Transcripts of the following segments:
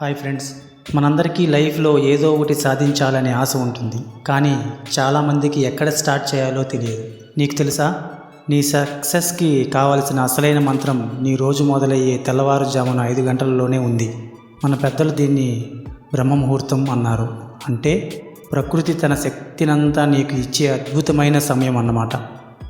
Hi friends మనందరికీ లైఫ్లో ఏదో ఒకటి సాధించాలనే ఆశ ఉంటుంది. కానీ చాలామందికి ఎక్కడ స్టార్ట్ చేయాలో తెలియదు. నీకు తెలుసా? నీ సక్సెస్కి కావలసిన అసలైన మంత్రం నీ రోజు మొదలయ్యే తెల్లవారుజామున ఐదు గంటలలోనే ఉంది. మన పెద్దలు దీన్ని బ్రహ్మముహూర్తం అన్నారు. అంటే ప్రకృతి తన శక్తినంతా నీకు ఇచ్చే అద్భుతమైన సమయం అన్నమాట.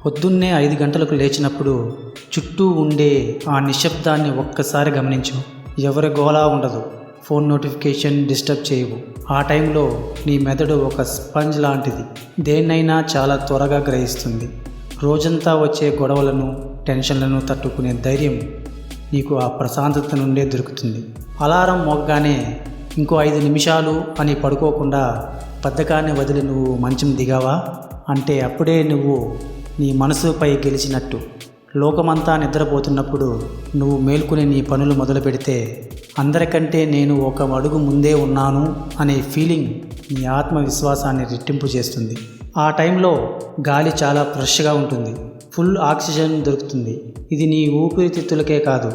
పొద్దున్నే ఐదు గంటలకు లేచినప్పుడు చుట్టూ ఉండే ఆ నిశ్శబ్దాన్ని ఒక్కసారి గమనించు. ఎవరి గోలా ఉండదు. ఫోన్ నోటిఫికేషన్ డిస్టర్బ్ చేయవు. ఆ టైంలో నీ మెదడు ఒక స్పంజ్ లాంటిది. దేన్నైనా చాలా త్వరగా గ్రహిస్తుంది. రోజంతా వచ్చే గొడవలను టెన్షన్లను తట్టుకునే ధైర్యం నీకు ఆ ప్రశాంతత నుండే దొరుకుతుంది. అలారం మోగగానే ఇంకో ఐదు నిమిషాలు అని పడుకోకుండా బద్ధకాన్ని వదిలి నువ్వు మంచం దిగావా? అంటే అప్పుడే నువ్వు నీ మనసుపై గెలిచినట్టు. లోకమంతా నిద్రపోతున్నప్పుడు నువ్వు మేల్కొని నీ పనులు మొదలు పెడితే అందరికంటే నేను ఒక అడుగు ముందే ఉన్నాను అనే ఫీలింగ్ నీ ఆత్మవిశ్వాసాన్ని రెట్టింపు చేస్తుంది. ఆ టైంలో గాలి చాలా ఫ్రెష్గా ఉంటుంది. ఫుల్ ఆక్సిజన్ దొరుకుతుంది. ఇది నీ ఊపిరితిత్తులకే కాదు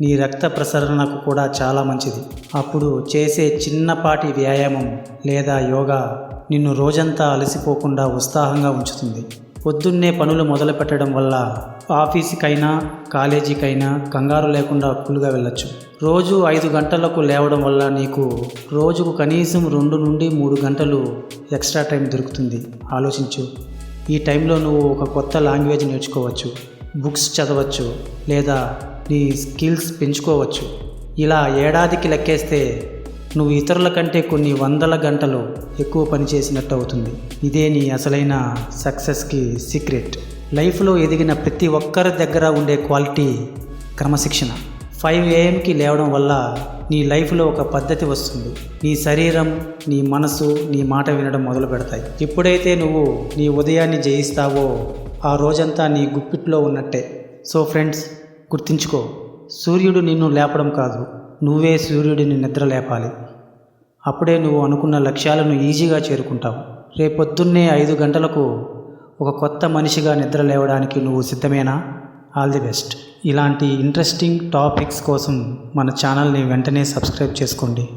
నీ రక్త ప్రసరణకు కూడా చాలా మంచిది. అప్పుడు చేసే చిన్నపాటి వ్యాయామం లేదా యోగా నిన్ను రోజంతా అలసిపోకుండా ఉత్సాహంగా ఉంచుతుంది. పొద్దున్నే పనులు మొదలు పెట్టడం వల్ల ఆఫీస్కైనా కాలేజీకైనా కంగారు లేకుండా అప్పులుగా వెళ్ళొచ్చు. రోజు ఐదు గంటలకు లేవడం వల్ల నీకు రోజుకు కనీసం రెండు నుండి మూడు గంటలు ఎక్స్ట్రా టైం దొరుకుతుంది. ఆలోచించు. ఈ టైంలో నువ్వు ఒక కొత్త లాంగ్వేజ్ నేర్చుకోవచ్చు. బుక్స్ చదవచ్చు లేదా నీ స్కిల్స్ పెంచుకోవచ్చు. ఇలా ఏడాదికి లెక్కేస్తే నువ్వు ఇతరుల కంటే కొన్ని వందల గంటలు ఎక్కువ పని చేసినట్టు అవుతుంది ఇదే నీ అసలైన సక్సెస్కి సీక్రెట్ లైఫ్లో ఎదిగిన ప్రతి ఒక్కరి దగ్గర ఉండే క్వాలిటీ క్రమశిక్షణ. ఫైవ్ ఏఎంకి లేవడం వల్ల నీ లైఫ్లో ఒక పద్ధతి వస్తుంది. నీ శరీరం నీ మనసు నీ మాట వినడం మొదలు పెడతాయి. ఎప్పుడైతే నువ్వు నీ ఉదయాన్ని జయిస్తావో ఆ రోజంతా నీ గుప్పిట్లో ఉన్నట్టే. సో ఫ్రెండ్స్ గుర్తుంచుకో సూర్యుడు నిన్ను లేపడం కాదు. నువ్వే సూర్యుడిని నిద్ర లేపాలి అప్పుడే నువ్వు అనుకున్న లక్ష్యాలను ఈజీగా చేరుకుంటావు. రేపొద్దున్నే ఐదు గంటలకు ఒక కొత్త మనిషిగా నిద్ర లేవడానికి నువ్వు సిద్ధమేనా? All the best. ఇలాంటి ఇంట్రెస్టింగ్ టాపిక్స్ కోసం మన ఛానల్ని వెంటనే సబ్స్క్రైబ్ చేసుకోండి.